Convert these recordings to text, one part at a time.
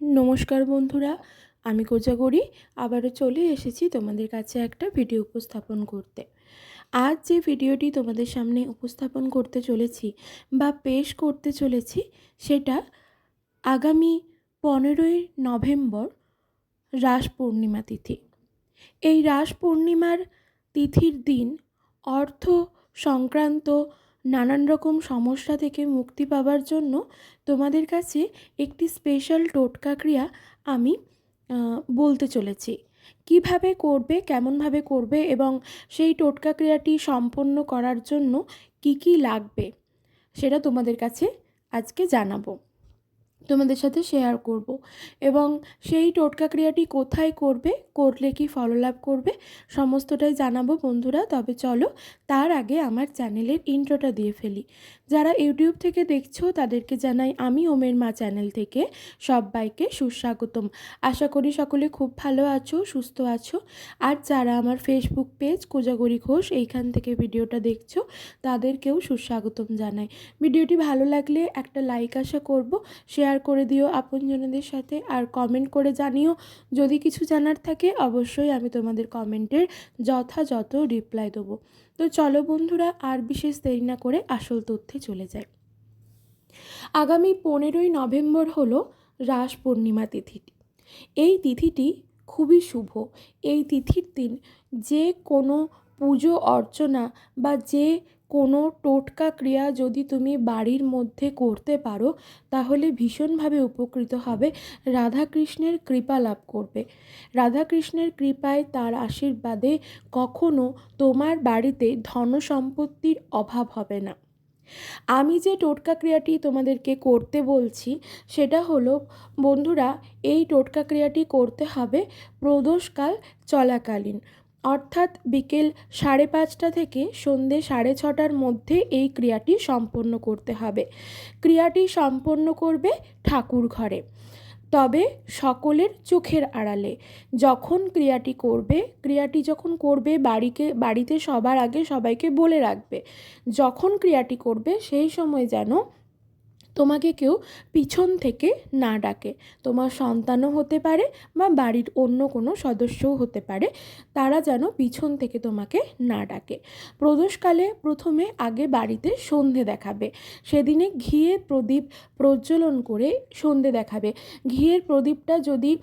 নমস্কার বন্ধুরা, আমি কোজাগরি। আবারও চলে এসেছি তোমাদের কাছে একটা ভিডিও উপস্থাপন করতে। আজ যে ভিডিওটি তোমাদের সামনে উপস্থাপন করতে চলেছি বা পেশ করতে চলেছি, সেটা আগামী পনেরোই নভেম্বর রাস পূর্ণিমা তিথি। এই রাস পূর্ণিমার তিথির দিন অর্থ সংক্রান্ত নানান রকম সমস্যা থেকে মুক্তি পাবার জন্য তোমাদের কাছে একটি স্পেশাল টোটকা ক্রিয়া আমি বলতে চলেছি। কীভাবে করবে, কেমনভাবে করবে এবং সেই টোটকা ক্রিয়াটি সম্পন্ন করার জন্য কি কি লাগবে, সেটা তোমাদের কাছে আজকে জানাব। তোমাদের সাথে শেয়ার করব। এবং সেই টোটকা ক্রিয়াটি কোথায় করবে, করলে কি ফললাভ করবে, সমস্তটাই জানাব বন্ধুরা। তবে চলো তার আগে আমার চ্যানেলের ইন্ট্রোটা দিয়ে ফেলি। যারা ইউটিউব থেকে দেখছ, তাদেরকে জানাই আমি ওমের মা চ্যানেল থেকে সবাইকে সুস্বাগতম। আশা করি সকলে খুব ভালো আছো, সুস্থ আছো। আর যারা আমার ফেসবুক পেজ কোজাগরি ঘোষ, এইখান থেকে ভিডিওটা দেখছ, তাদেরকেও সুস্বাগতম জানাই। ভিডিওটি ভালো লাগলে একটা লাইক আশা করব শেয়ার করে দিও আপনজনদের সাথে আর কমেন্ট করে জানিও। যদি কিছু জানার থাকে অবশ্যই আমি তোমাদের কমেন্টের যথাযথ রিপ্লাই দেবো। তো চলো বন্ধুরা, আর বিশেষ দেরি না করে আসল তথ্যে চলে যাই। আগামী পনেরোই নভেম্বর হলো রাস পূর্ণিমা তিথিটি। এই তিথিটি খুবই শুভ। এই তিথির দিন যে কোনো পুজো, অর্চনা বা যে কোনো টোটকা ক্রিয়া যদি তুমি বাড়ির মধ্যে করতে পারো, তাহলে ভীষণভাবে উপকৃত হবে। রাধাকৃষ্ণের কৃপা লাভ করবে। রাধাকৃষ্ণের কৃপায় তার আশীর্বাদে কখনো তোমার বাড়িতে ধন সম্পত্তির অভাব হবে না। আমি যে টোটকা ক্রিয়াটি তোমাদেরকে করতে বলছি, সেটা হলো, বন্ধুরা, এই টোটকা ক্রিয়াটি করতে হবে প্রদোষকাল চলাকালীন। অর্থাৎ বিকেল সাড়ে পাঁচটা থেকে সন্ধে সাড়ে ছটার মধ্যে এই ক্রিয়াটি সম্পন্ন করতে হবে। ক্রিয়াটি সম্পন্ন করবে ঠাকুর ঘরে। তবে সকলের চোখের আড়ালে যখন ক্রিয়াটি করবে, ক্রিয়াটি যখন করবে বাড়িকে, বাড়িতে সবার আগে সবাইকে বলে রাখবে, যখন ক্রিয়াটি করবে সেই সময় যেন তোমাকে কেউ পিছন থেকে না ডাকে। তোমার সন্তানও হতে পারে বা বাড়ির অন্য কোনো সদস্যও হতে পারে। তারা যেন পিছন থেকে তোমাকে না ডাকে। প্রদোষকালে প্রথমে আগে বাড়িতে সন্ধে দেখাবে। সেদিনে ঘিয়ের প্রদীপ প্রজ্বলন করে সন্ধে দেখাবে। ঘিয়ের প্রদীপটা যদি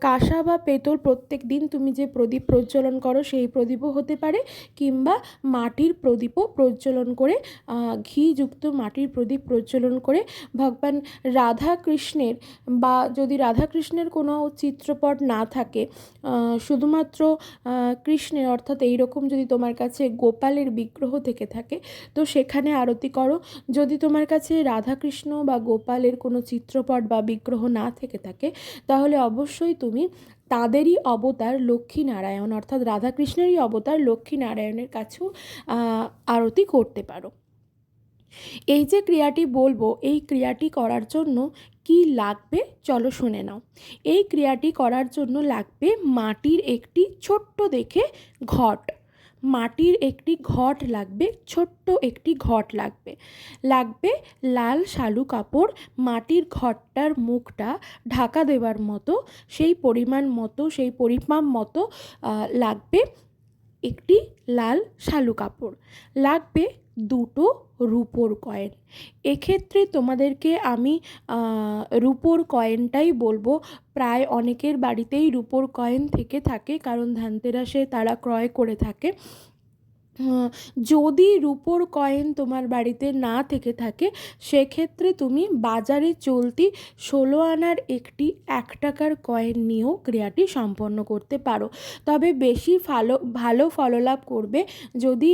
কাঁসা বা পেতল প্রত্যেক দিন তুমি যে প্রদীপ প্রজ্বলন করো সেই প্রদীপও হতে পারে কিংবা মাটির প্রদীপও প্রজ্বলন করে আহ, ঘিযুক্ত মাটির প্রদীপ প্রজ্বলন করে ভগবান রাধা কৃষ্ণের বা যদি রাধা কৃষ্ণের কোনো চিত্রপট না থাকে শুধুমাত্র কৃষ্ণের অর্থাৎ এই রকম যদি তোমার কাছে গোপালের বিগ্রহ থেকে থাকে, তো সেখানে আরতি করো। যদি তোমার কাছে রাধাকৃষ্ণ বা গোপালের কোনো চিত্রপট বা বিগ্রহ না থেকে থাকে, তাহলে অবশ্যই তুমি তাদেরই অবতার লক্ষ্মী নারায়ণ অর্থাৎ রাধাকৃষ্ণেরই অবতার লক্ষ্মী নারায়ণের কাছেও আরতি করতে পারো। এই যে ক্রিয়াটি বলব, এই ক্রিয়াটি করার জন্য কি লাগবে? চলো শুনে নাও। এই ক্রিয়াটি করার জন্য লাগবে মাটির একটি ছোট্ট দেখে ঘট। মাটির একটি ঘট লাগবে, ছোট্ট একটি ঘট লাগবে। লাগবে লাল শালু কাপড়, মাটির ঘটটার মুখটা ঢাকা দেওয়ার মতো, সেই পরিমাণ মতো, সেই পরিমাপ মতো লাগবে একটি লাল শালু কাপড়। লাগবে দুটো রুপোর কয়েন এক্ষেত্রে তোমাদেরকে আমি রূপোর কয়েনটাই বলব। প্রায় অনেকের বাড়িতেই রুপোর কয়েন থেকে থাকে, কারণ ধানতেরাসে তারা ক্রয় করে থাকে। যদি রুপোর কয়েন তোমার বাড়িতে না থেকে থাকে, সেক্ষেত্রে তুমি বাজারে চলতি ষোলো আনার একটি এক টাকার কয়েন নিয়েও ক্রিয়াটি সম্পন্ন করতে পারো। তবে বেশি ভালো ভালো ফললাভ করবে যদি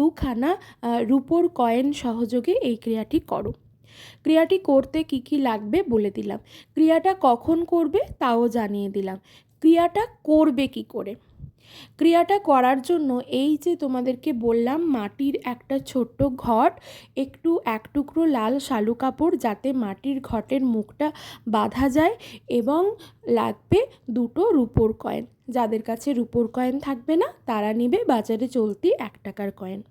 দুখানা রুপোর কয়েন সহযোগে এই ক্রিয়াটি করো। ক্রিয়াটি করতে কি কি লাগবে বলে দিলাম। ক্রিয়াটা কখন করবে তাও জানিয়ে দিলাম। ক্রিয়াটা করবে কি করে? ক্রিয়াটা করার জন্য এই যে তোমাদেরকে বললাম, মাটির একটা ছোট্ট ঘট, একটু এক টুকরো লাল শালু কাপড় যাতে মাটির ঘটের মুখটা বাঁধা যায় এবং লাগবে দুটো রুপোর কয়েন। যাদের কাছে রুপোর কয়েন থাকবে না, তারা নেবে বাজারে চলতি এক টাকার কয়েন।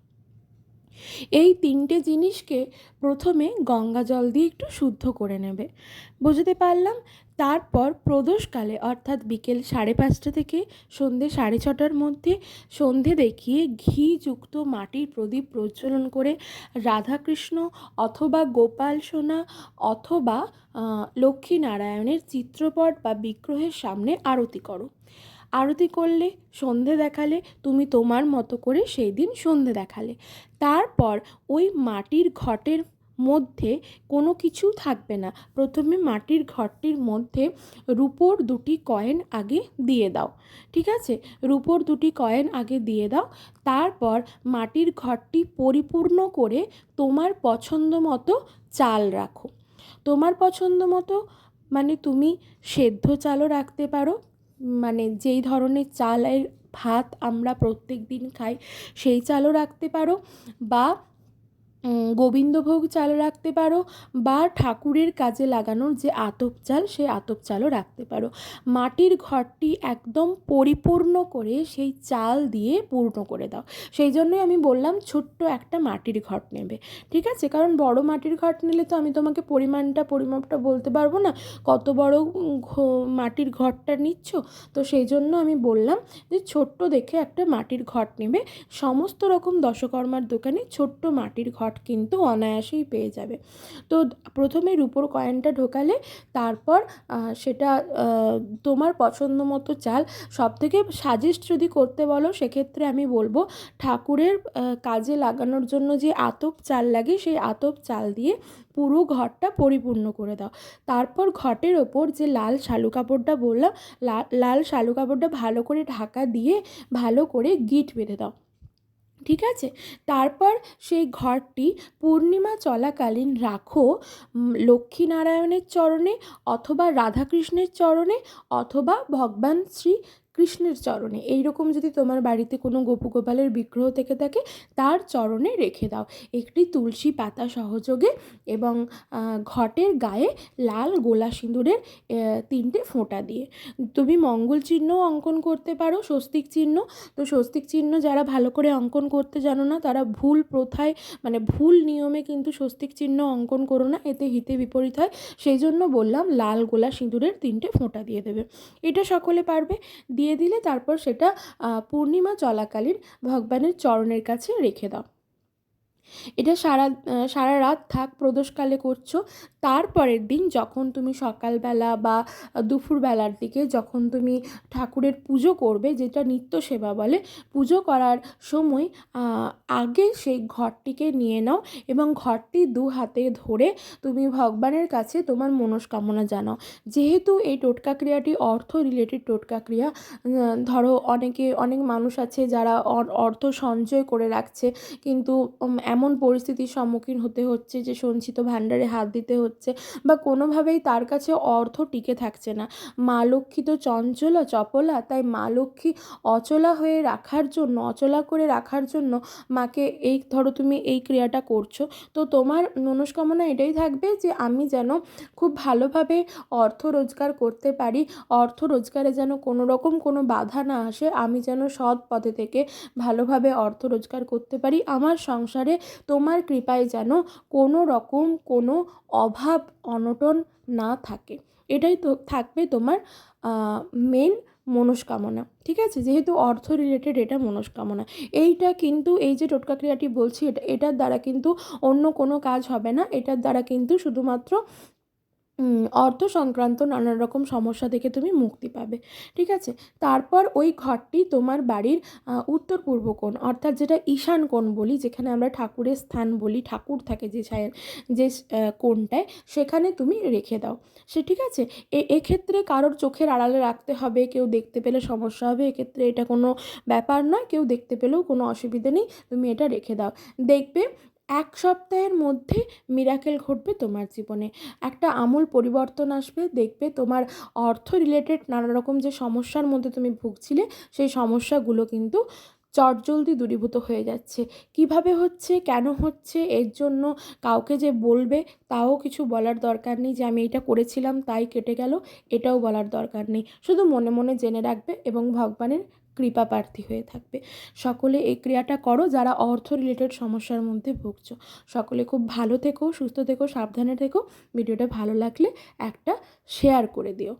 এই তিনটে জিনিসকে প্রথমে গঙ্গা জল দিয়ে একটু শুদ্ধ করে নেবে। বুঝতে পারলাম? তারপর প্রদোষকালে, অর্থাৎ বিকেল সাড়ে পাঁচটা থেকে সন্ধে সাড়ে ছটার মধ্যে সন্ধে দেখিয়ে ঘিযুক্ত মাটির প্রদীপ প্রজ্বলন করে রাধাকৃষ্ণ অথবা গোপাল সোনা অথবা লক্ষ্মীনারায়ণের চিত্রপট বা বিগ্রহের সামনে আরতি করো। আরতি করলে, সন্ধে দেখালে, তুমি তোমার মতো করে সেই দিন সন্ধে দেখালে। তারপর ওই মাটির ঘটের মধ্যে কোনো কিছু থাকবে না। প্রথমে মাটির ঘরটির মধ্যে রুপোর দুটি কয়েন আগে দিয়ে দাও। ঠিক আছে? রুপোর দুটি কয়েন আগে দিয়ে দাও। তারপর মাটির ঘরটি পরিপূর্ণ করে তোমার পছন্দ মতো চাল রাখো। তোমার পছন্দ মতো মানে তুমি সেদ্ধ চালও রাখতে পারো। মানে যেই ধরনের চালের ভাত আমরা প্রত্যেক দিন খাই, সেই চালও রাখতে পারো। বা গোবিন্দভোগ চাল রাখতে পারো বা ঠাকুরের কাজে লাগানোর যে আতপ চাল, সেই আতপ চালও রাখতে পারো। মাটির ঘরটি একদম পরিপূর্ণ করে সেই চাল দিয়ে পূর্ণ করে দাও। সেই জন্যই আমি বললাম, ছোট্ট একটা মাটির ঘট নেবে, ঠিক আছে? কারণ বড় মাটির ঘট নিলে তো আমি তোমাকে পরিমাণটা, পরিমাপটা বলতে পারব না। কত বড় মাটির ঘরটা নিচ্ছ? তো সেই জন্য আমি বললাম যে, ছোট্ট দেখে একটা মাটির ঘট নেবে। সমস্ত রকম দশকর্মার দোকানে ছোট্ট মাটির ঘট কিন্তু অনায়াসেই পেয়ে যাবে। তো প্রথমে রুপোর কয়েনটা ঢোকালে তারপর সেটা তোমার পছন্দ মতো চাল। সব থেকে সাজেস্ট যদি করতে বলো, সেক্ষেত্রে আমি বলব ঠাকুরের কাজে লাগানোর জন্য যে আতপ চাল লাগে, সেই আতপ চাল দিয়ে পুরো ঘরটা পরিপূর্ণ করে দাও। তারপর ঘটের ওপর যে লাল শালু কাপড়টা বললাম লাল শালু কাপড়টা ভালো করে ঢাকা দিয়ে ভালো করে গিট বেঁধে দাও। ঠিক আছে? তারপর সেই ঘরটি পূর্ণিমা চলাকালীন রাখো লক্ষ্মীনারায়ণের চরণে অথবা রাধাকৃষ্ণের চরণে অথবা ভগবান শ্রী কৃষ্ণের চরণে। এইরকম যদি তোমার বাড়িতে কোনো গোপু গোপালের বিগ্রহ থেকে থাকে, তার চরণে রেখে দাও। একটি তুলসী পাতা সহযোগে এবং ঘটের গায়ে লাল গোলা সিঁদুরের তিনটে ফোঁটা দিয়ে। তুমি মঙ্গল চিহ্ন অঙ্কন করতে পারো, স্বস্তিক চিহ্ন। তো স্বস্তিক চিহ্ন যারা ভালো করে অঙ্কন করতে জানো না, তারা ভুল প্রথায় মানে ভুল নিয়মে কিন্তু স্বস্তিক চিহ্ন অঙ্কন করো না, এতে হিতে বিপরীত হয়। সেই জন্য বললাম, লাল গোলা সিঁদুরের তিনটে ফোঁটা দিয়ে দেবে। এটা সকলে পারবে? দিয়ে দিলে তারপর সেটা পূর্ণিমা চলাকালীন ভগবানের চরণের কাছে রেখে দাও। এটা সারা সারা রাত থাক প্রদোষকালে করছ তারপরের দিন যখন তুমি সকালবেলা বা দুপুরবেলার দিকে যখন তুমি ঠাকুরের পুজো করবে, যেটা নিত্য সেবা বলে, পুজো করার সময় আগে সেই ঘরটিকে নিয়ে নাও এবং ঘরটি দু হাতে ধরে তুমি ভগবানের কাছে তোমার মনস্কামনা জানাও। যেহেতু এই টোটকা ক্রিয়াটি অর্থ রিলেটেড টোটকা ক্রিয়া ধরো অনেকে, অনেক মানুষ আছে যারা অর্থ সঞ্চয় করে রাখছে, কিন্তু এমন পরিস্থিতির সম্মুখীন হতে হচ্ছে যে সঞ্চিত ভাণ্ডারে হাত দিতে হচ্ছে। বা কোনোভাবেই তার কাছে অর্থ টিকে থাকছে না। মা লক্ষ্মী তো চঞ্চলা চপলা, তাই মা লক্ষ্মী অচলা হয়ে রাখার জন্য, অচলা করে রাখার জন্য মাকে এই ধরো তুমি এই ক্রিয়াটা করছ। তো তোমার মনস্কামনা এটাই থাকবে যে আমি যেন খুব ভালোভাবে অর্থ রোজগার করতে পারি, অর্থ রোজগারে যেন কোনো রকম কোনো বাধা না আসে, আমি যেন সৎ পথে থেকে ভালোভাবে অর্থ রোজগার করতে পারি। আমার সংসারে তোমার কৃপায় যেন কোনো রকম কোনো অভাব অনটন না থাকে। এটাই তো থাকবে তোমার মেন মনস্কামনা, ঠিক আছে? যেহেতু অর্থ রিলেটেড এটা মনস্কামনা। এইটা কিন্তু এই যে টোটকা ক্রিয়াটি বলছি, এটা, এটার দ্বারা কিন্তু অন্য কোনো কাজ হবে না। এটার দ্বারা কিন্তু শুধুমাত্র অর্থ সংক্রান্ত নানান রকম সমস্যা থেকে তুমি মুক্তি পাবে, ঠিক আছে? তারপর ওই ঘরটি তোমার বাড়ির উত্তর পূর্ব কোণ, অর্থাৎ যেটা ঈশান কোণ বলি, যেখানে আমরা ঠাকুরের স্থান বলি, ঠাকুর থাকে যে ছায়ের যে কোণটায়, সেখানে তুমি রেখে দাও, সে, ঠিক আছে? এ, এক্ষেত্রে কারোর চোখের আড়ালে রাখতে হবে, কেউ দেখতে পেলে সমস্যা হবে, এক্ষেত্রে এটা কোনো ব্যাপার নয়, কেউ দেখতে পেলেও কোনো অসুবিধে নেই, তুমি এটা রেখে দাও। দেখবে এক সপ্তাহের মধ্যে মিরাকেল ঘটবে তোমার জীবনে। একটা আমূল পরিবর্তন আসবে, দেখবে তোমার অর্থ রিলেটেড নানা রকম যে সমস্যার মধ্যে তুমি ভুগছিলে, সেই সমস্যাগুলো কিন্তু চটজলদি দূরীভূত হয়ে যাচ্ছে। কীভাবে হচ্ছে, কেন হচ্ছে, এর জন্য কাউকে যে বলবে, তাও কিছু বলার দরকার নেই। যে আমি এটা করেছিলাম, তাই কেটে গেল, এটাও বলার দরকার নেই। শুধু মনে মনে জেনে রাখবে এবং ভগবানের কৃপা প্রার্থী হয়ে থাকবে। সকলে এই ক্রিয়াটা করো, যারা অর্থ রিলেটেড সমস্যার মধ্যে ভুগছো। সকলে খুব ভালো থেকো, সুস্থ থেকো, সাবধানে থেকো। ভিডিওটা ভালো লাগলে একটা শেয়ার করে দিও।